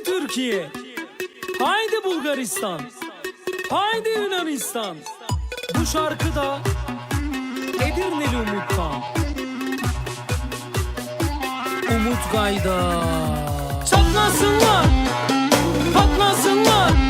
Haydi Türkiye. Haydi Bulgaristan. Haydi Yunanistan. Bu şarkı da Edirneli Umut'tan. Umut Gayda. Çatlasınlar, patlasınlar.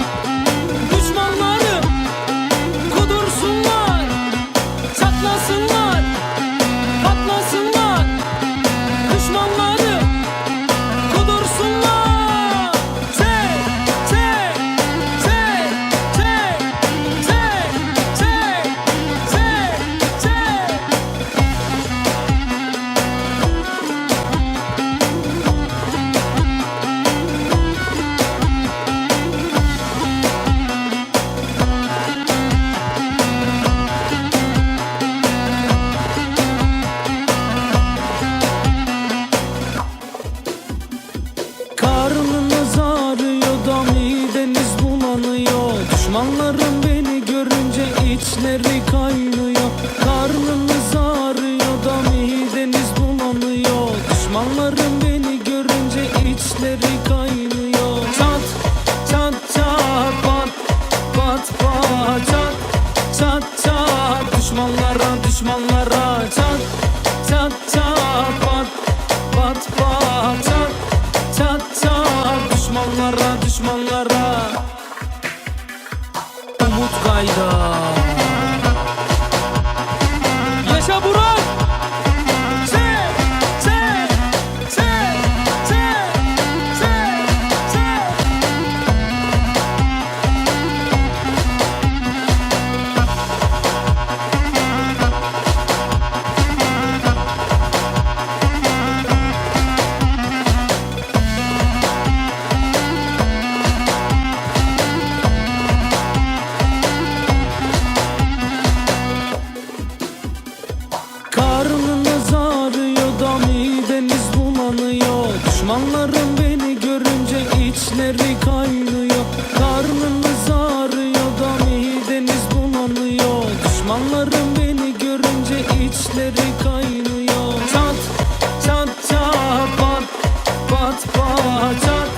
çat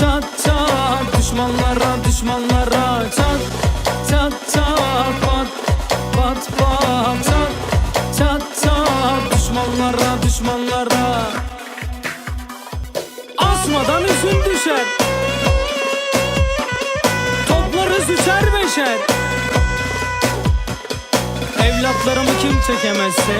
çat çat. Düşmanlara düşmanlara çat çat çat. Pat pat pat. Çat çat çat. Düşmanlara düşmanlara. Asmadan üzüm düşer. Toplarız üçer beşer. Evlatlarımı kim çekemezse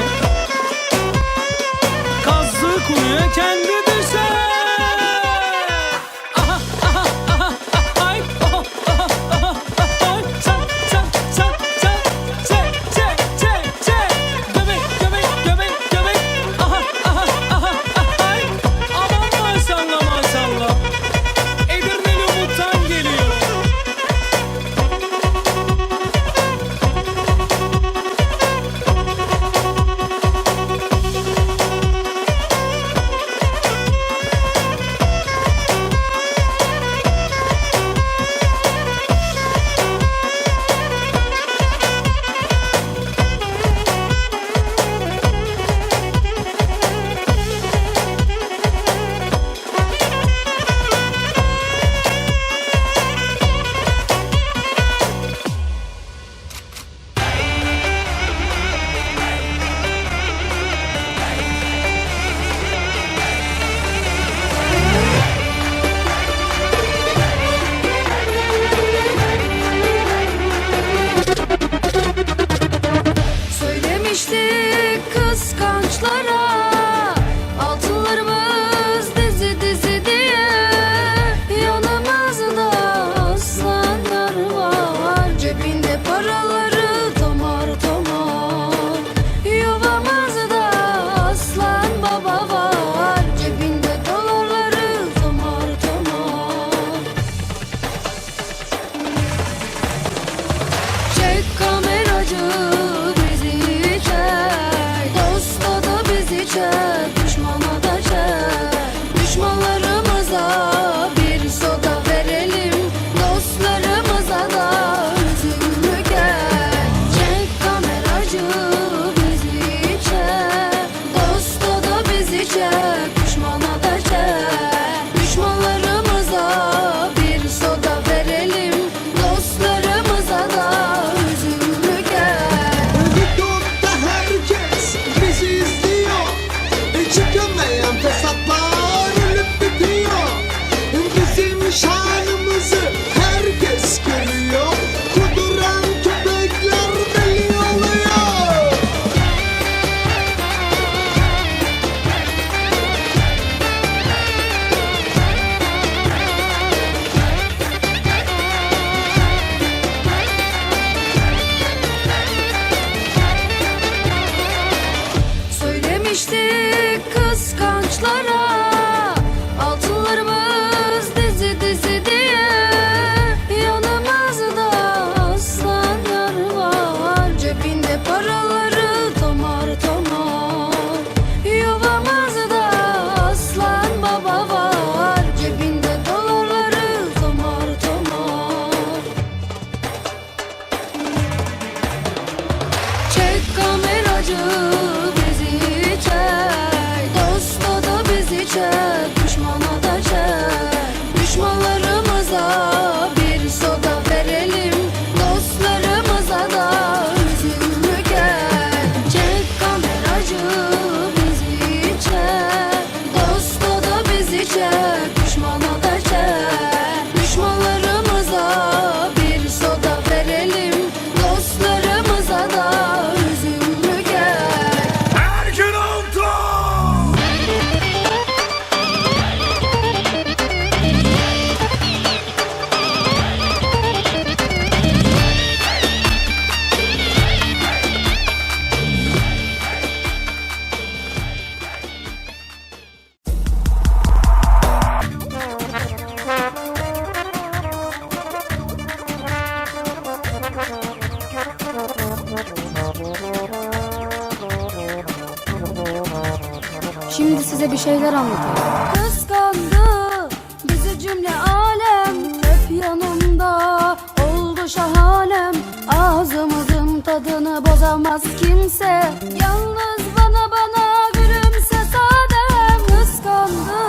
Kıskandı bizi cümle alem. Hep yanımda oldu şahanem. Ağzımızın tadını bozamaz kimse. Yalnız bana bana gülümse sadem. Kıskandı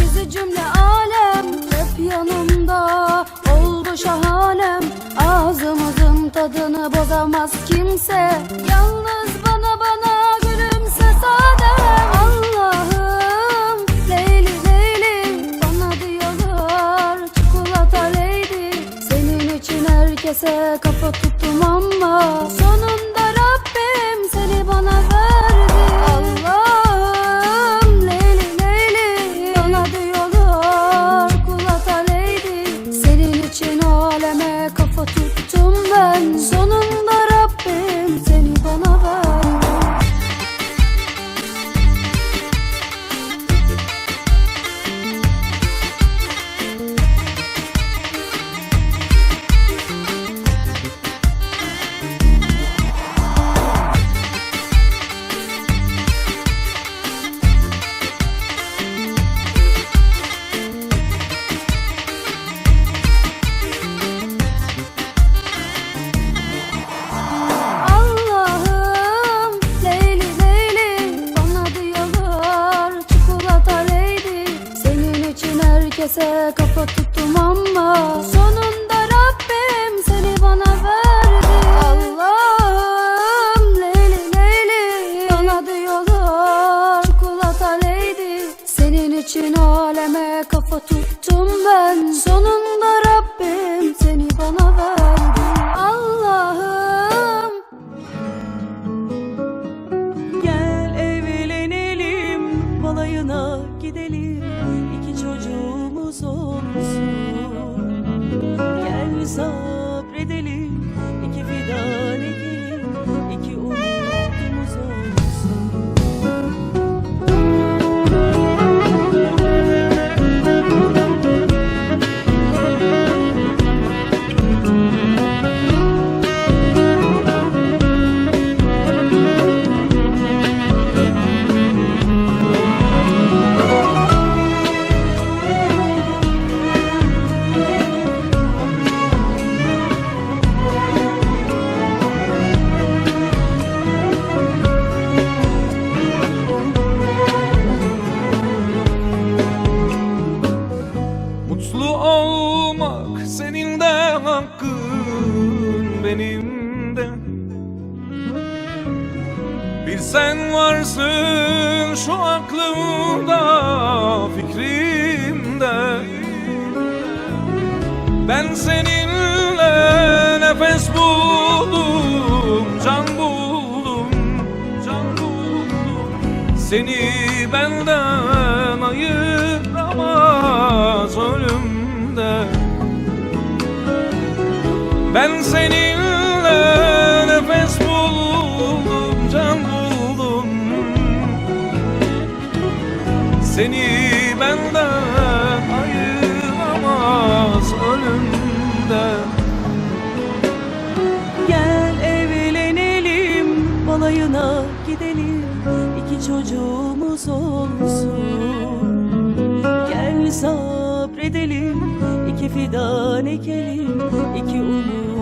bizi cümle alem. Hep yanımda oldu şahanem. Ağzımızın tadını bozamaz kimse. Yalnız oturttum ben Sonunda Rabbim seni bana ver. Ben seninle nefes buldum Can buldum, can buldum. Seni benden ayıramaz ölümde. Ben seninle nefes buldum Can buldum. Seni benden solsun Gel sabredelim iki fidan ekelim iki umut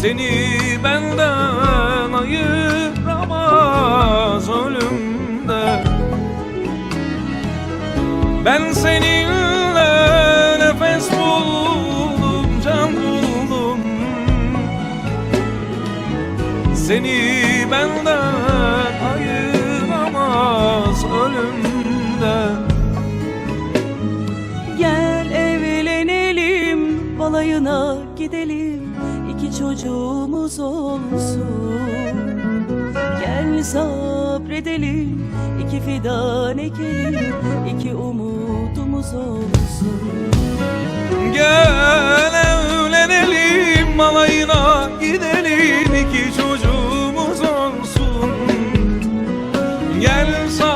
Seni benden ayıramaz ölümde. Ben seninle nefes buldum, can buldum. Seni benden ayıramaz ölümde. Gel evlenelim, balayına gidelim, iki çocuğumuz olsun. Gel sabredelim iki fidan ekelim iki umudumuz olsun. Gel evlenelim malayına gidelim iki çocuğumuz olsun. Gel sabredelim